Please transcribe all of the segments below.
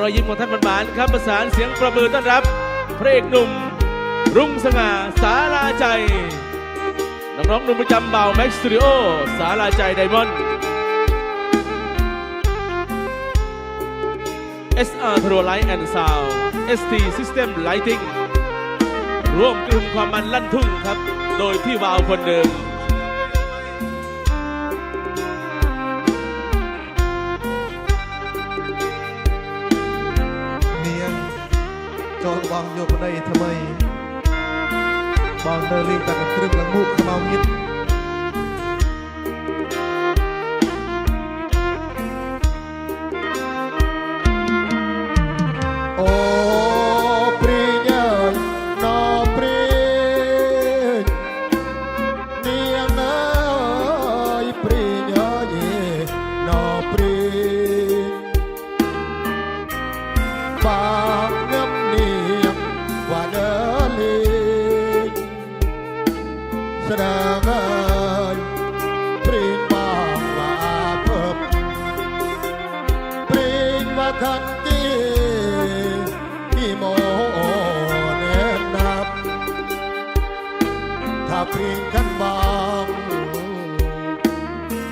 รอยยิ้มของท่านบานๆครับประสานเสียงประมือต้อนรับพระเอกหนุ่ม รุ่งสง่าสาลาใจน้องๆหนุ่มประจำเบาแม็กซ์สตูดิโอสาลาใจไดมอนด์ SR Pro Light and Sound ST System Lighting ร่วมกลุ่มความมันลั่นทุ่งครับ โดยพี่วาวคนเดิม จองวางโยกในทำไมบางเดลิงแ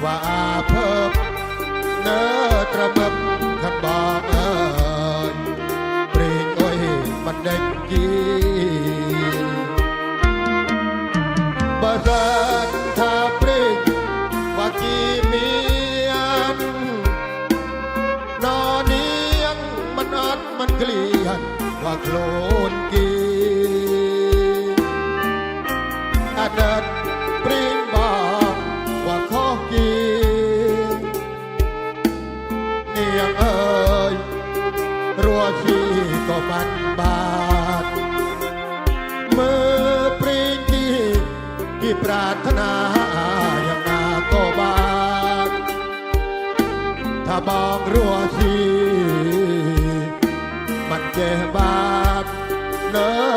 ว่าเพิ่มเนื้อตระเบิบขันบางเอ้ยเปรีงโอ้ยมันเด็กกีบาสันถ้าปรีงว่ากีมียนนอนเนียงมันอัดมันเกลียนว่าโคล ถ้ามองรัวชี มันเจ็บบาดเนอ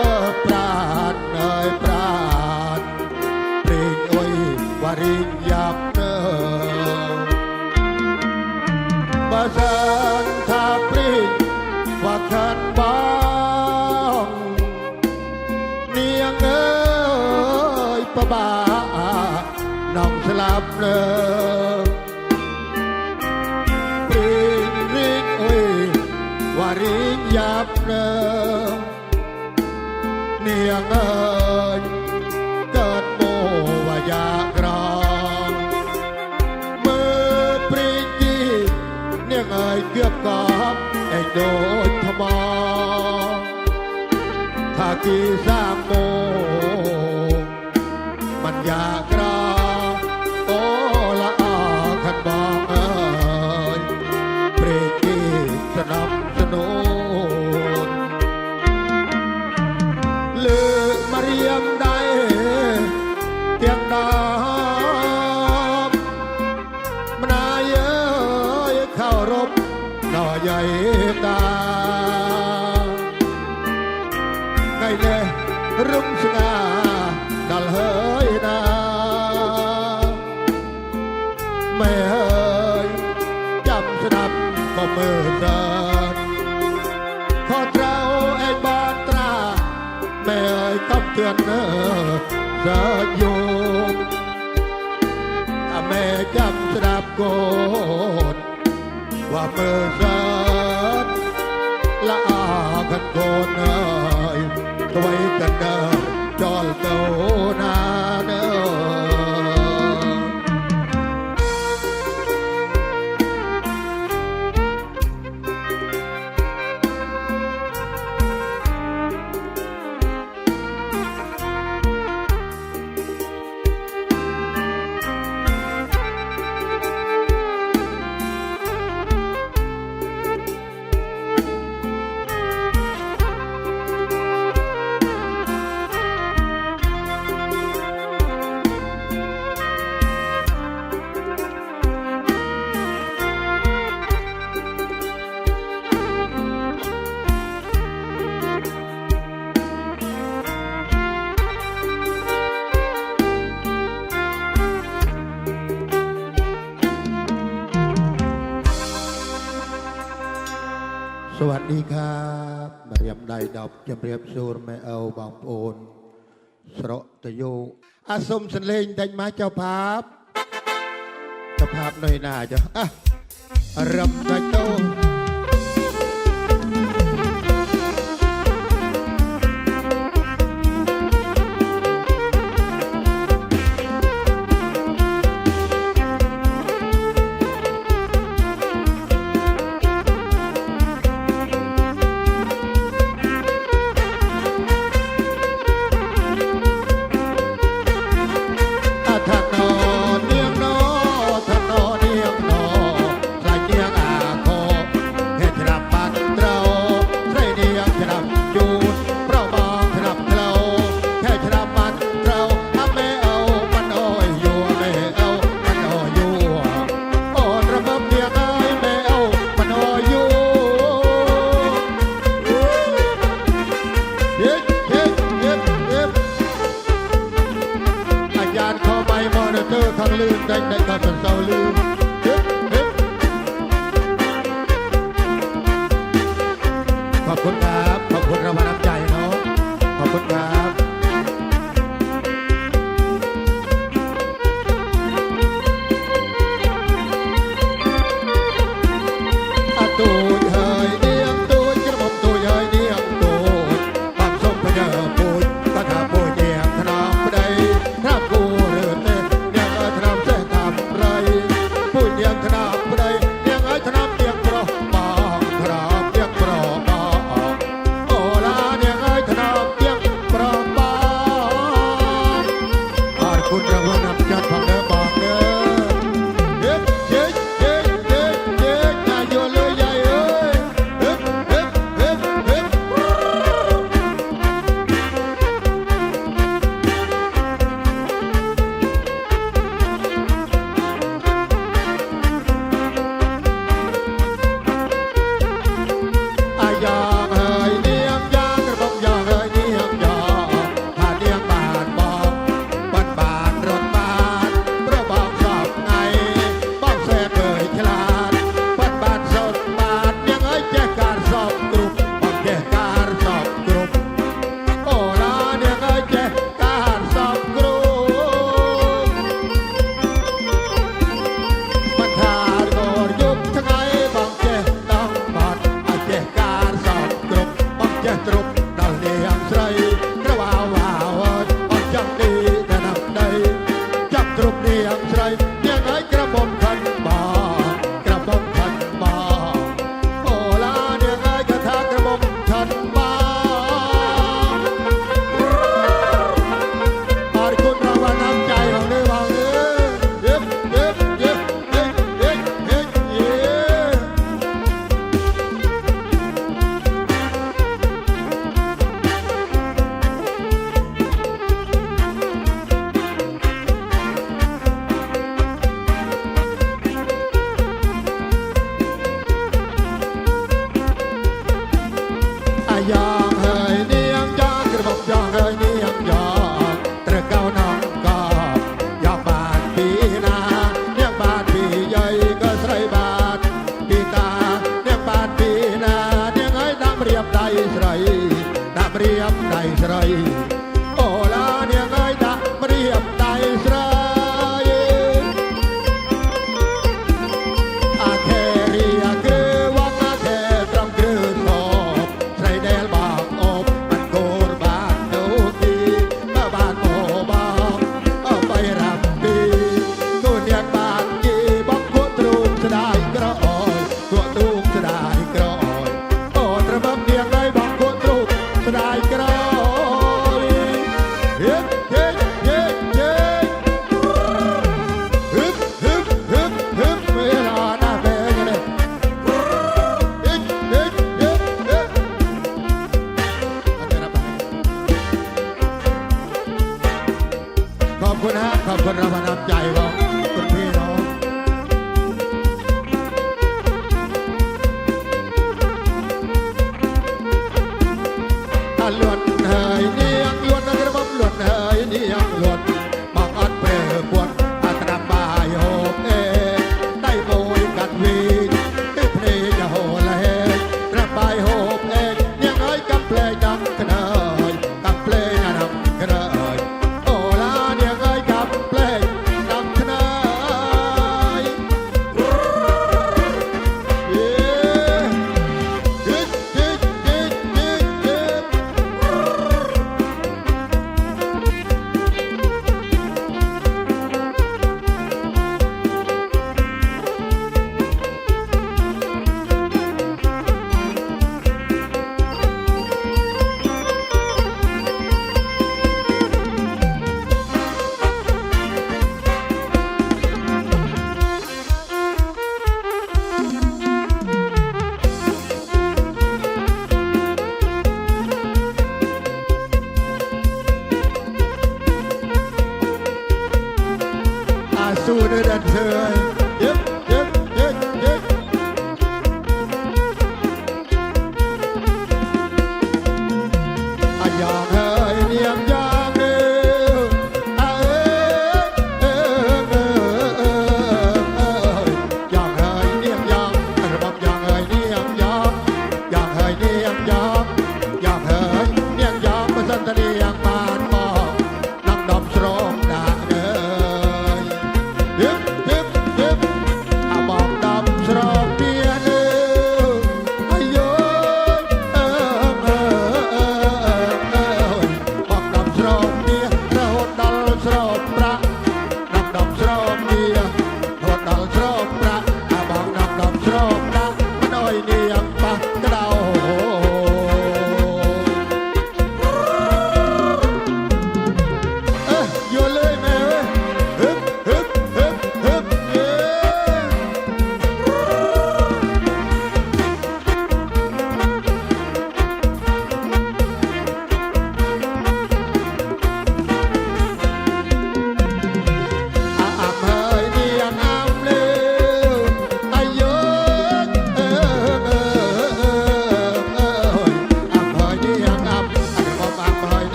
เนี่ยเงยเกือบกอบไอ้โดนทมอถ้ากี่สามโมงมันยาก เอ้ยต้องเตือนเนอสะอยู่ถ้าแม่จำสดับโกดว่าเมื่อสันละอากันโกนเอ้ยไว้กันได้ ជំរាបសួរមេអូបងប្អូន ស្រកតយោអាសុំសលេងតិចមកចៅផាបចៅផាបនៅណាចៅអះរឹបដាច់តោ ลืมได้ได้ก็จนเศร้าลืม outra roda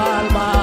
alma.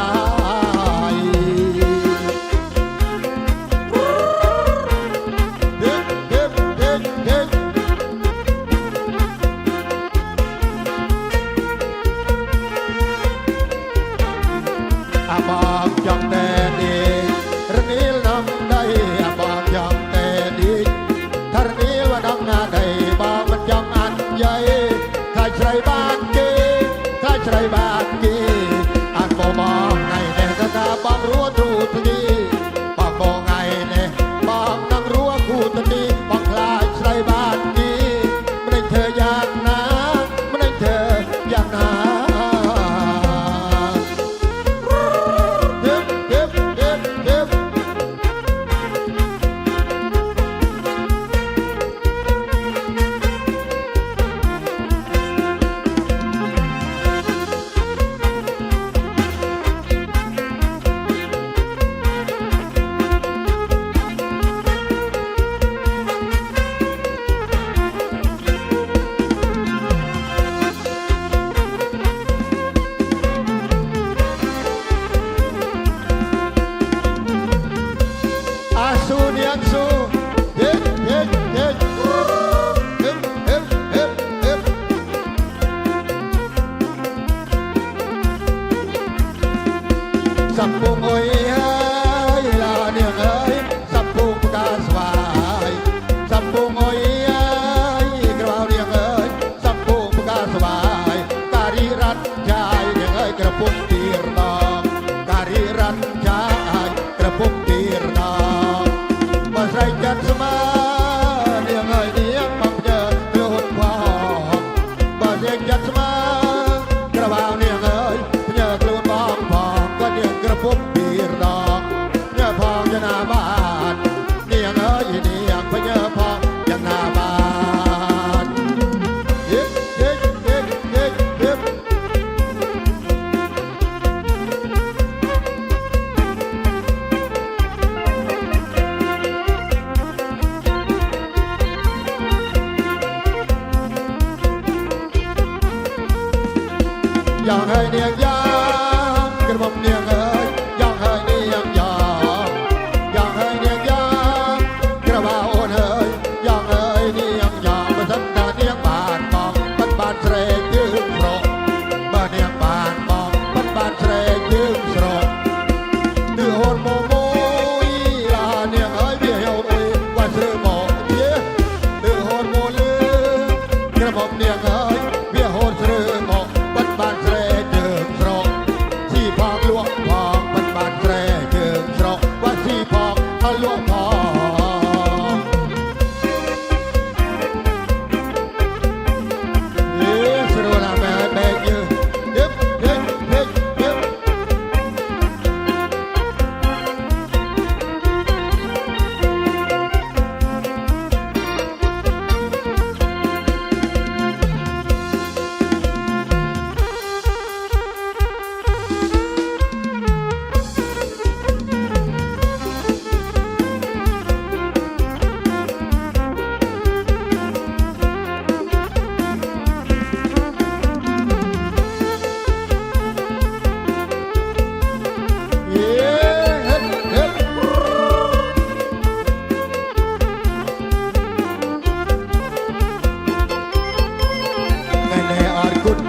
ยังใ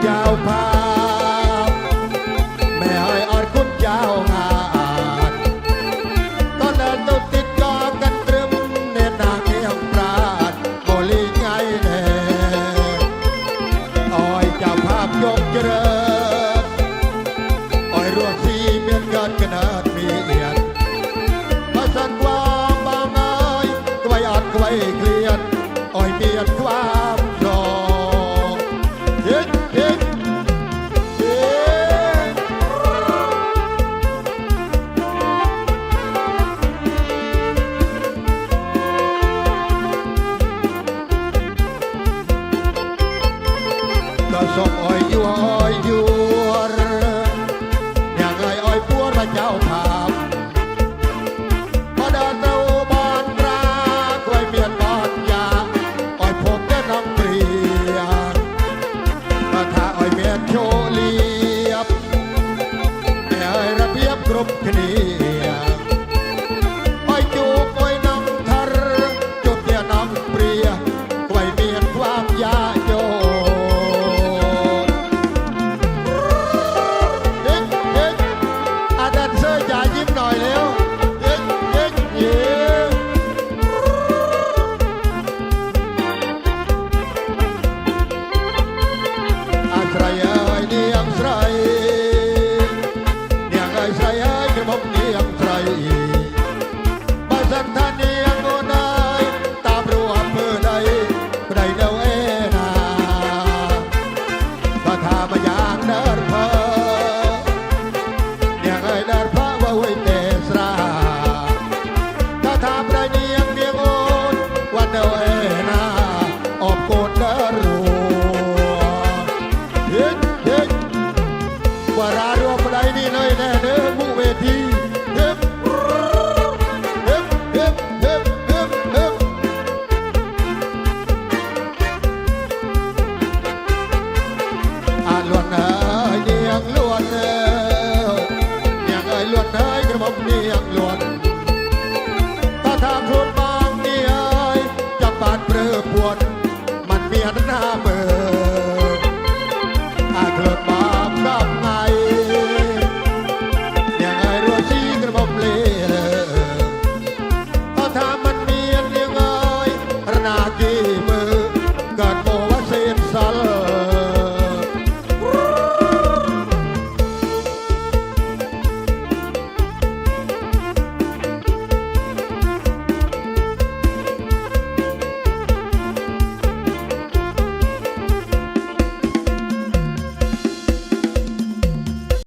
ออ ก็ส่ง อ